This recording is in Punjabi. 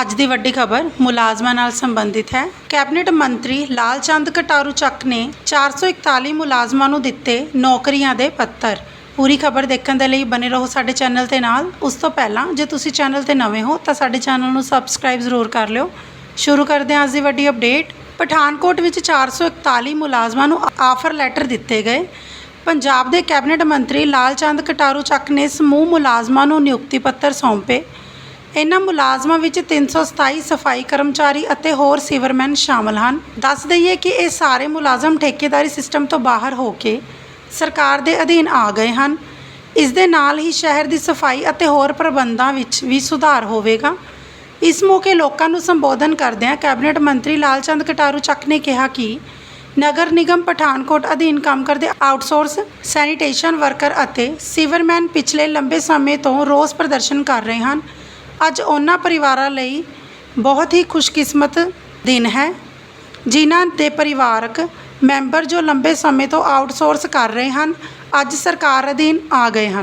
ਅੱਜ ਦੀ ਵੱਡੀ ਖਬਰ ਮੁਲਾਜ਼ਮਾਂ ਨਾਲ ਸੰਬੰਧਿਤ ਹੈ। ਕੈਬਨਿਟ ਮੰਤਰੀ ਲਾਲ ਚੰਦ ਕਟਾਰੂ ਚੱਕ ਨੇ 441 ਮੁਲਾਜ਼ਮਾਂ ਨੂੰ ਦਿੱਤੇ ਨੌਕਰੀਆਂ ਦੇ ਪੱਤਰ। ਪੂਰੀ ਖਬਰ ਦੇਖਣ ਦੇ ਲਈ ਬਨੇ ਰਹੋ ਸਾਡੇ ਚੈਨਲ ਤੇ ਨਾਲ। ਉਸ ਤੋਂ ਪਹਿਲਾਂ ਜੇ ਤੁਸੀਂ ਚੈਨਲ ਤੇ ਨਵੇਂ ਹੋ ਤਾਂ ਸਾਡੇ ਚੈਨਲ ਨੂੰ ਸਬਸਕ੍ਰਾਈਬ ਜ਼ਰੂਰ ਕਰ ਲਿਓ। ਸ਼ੁਰੂ ਕਰਦੇ ਹਾਂ ਅੱਜ ਦੀ ਵੱਡੀ ਅਪਡੇਟ। ਪਠਾਨਕੋਟ ਵਿੱਚ 441 ਮੁਲਾਜ਼ਮਾਂ ਨੂੰ ਆਫਰ ਲੈਟਰ ਦਿੱਤੇ ਗਏ। ਪੰਜਾਬ ਦੇ ਕੈਬਨਿਟ ਮੰਤਰੀ ਲਾਲ ਚੰਦ ਕਟਾਰੂ ਚੱਕ ਨੇ ਸਮੂਹ ਮੁਲਾਜ਼ਮਾਂ ਨੂੰ ਨਿਯੁਕਤੀ ਪੱਤਰ ਸੌਂਪੇ। ਇਨ੍ਹਾਂ ਮੁਲਾਜ਼ਮਾਂ ਵਿੱਚ 327 ਸਫ਼ਾਈ ਕਰਮਚਾਰੀ ਅਤੇ ਹੋਰ ਸੀਵਰਮੈਨ ਸ਼ਾਮਲ ਹਨ। ਦੱਸ ਦਈਏ ਕਿ ਇਹ ਸਾਰੇ ਮੁਲਾਜ਼ਮ ਠੇਕੇਦਾਰੀ ਸਿਸਟਮ ਤੋਂ ਬਾਹਰ ਹੋ ਕੇ ਸਰਕਾਰ ਦੇ ਅਧੀਨ ਆ ਗਏ ਹਨ। ਇਸ ਦੇ ਨਾਲ ਹੀ ਸ਼ਹਿਰ ਦੀ ਸਫ਼ਾਈ ਅਤੇ ਹੋਰ ਪ੍ਰਬੰਧਾਂ ਵਿੱਚ ਵੀ ਸੁਧਾਰ ਹੋਵੇਗਾ। ਇਸ ਮੌਕੇ ਲੋਕਾਂ ਨੂੰ ਸੰਬੋਧਨ ਕਰਦਿਆਂ ਕੈਬਨਿਟ ਮੰਤਰੀ ਲਾਲਚੰਦ ਕਟਾਰੂ ਚੱਕ ਨੇ ਕਿਹਾ ਕਿ ਨਗਰ ਨਿਗਮ ਪਠਾਨਕੋਟ ਅਧੀਨ ਕੰਮ ਕਰਦੇ ਆਊਟਸੋਰਸ, ਸੈਨੀਟੇਸ਼ਨ ਵਰਕਰ ਅਤੇ ਸੀਵਰਮੈਨ ਪਿਛਲੇ ਲੰਬੇ ਸਮੇਂ ਤੋਂ ਰੋਸ ਪ੍ਰਦਰਸ਼ਨ ਕਰ ਰਹੇ ਹਨ। ਅੱਜ ਉਹਨਾਂ ਪਰਿਵਾਰਾਂ ਲਈ ਬਹੁਤ ਹੀ ਖੁਸ਼ਕਿਸਮਤ ਦਿਨ ਹੈ, ਜਿਨ੍ਹਾਂ ਦੇ ਪਰਿਵਾਰਕ ਮੈਂਬਰ ਜੋ ਲੰਬੇ ਸਮੇਂ ਤੋਂ ਆਊਟਸੋਰਸ ਕਰ ਰਹੇ ਹਨ, ਅੱਜ ਸਰਕਾਰ ਅਧੀਨ ਆ ਗਏ ਹਨ।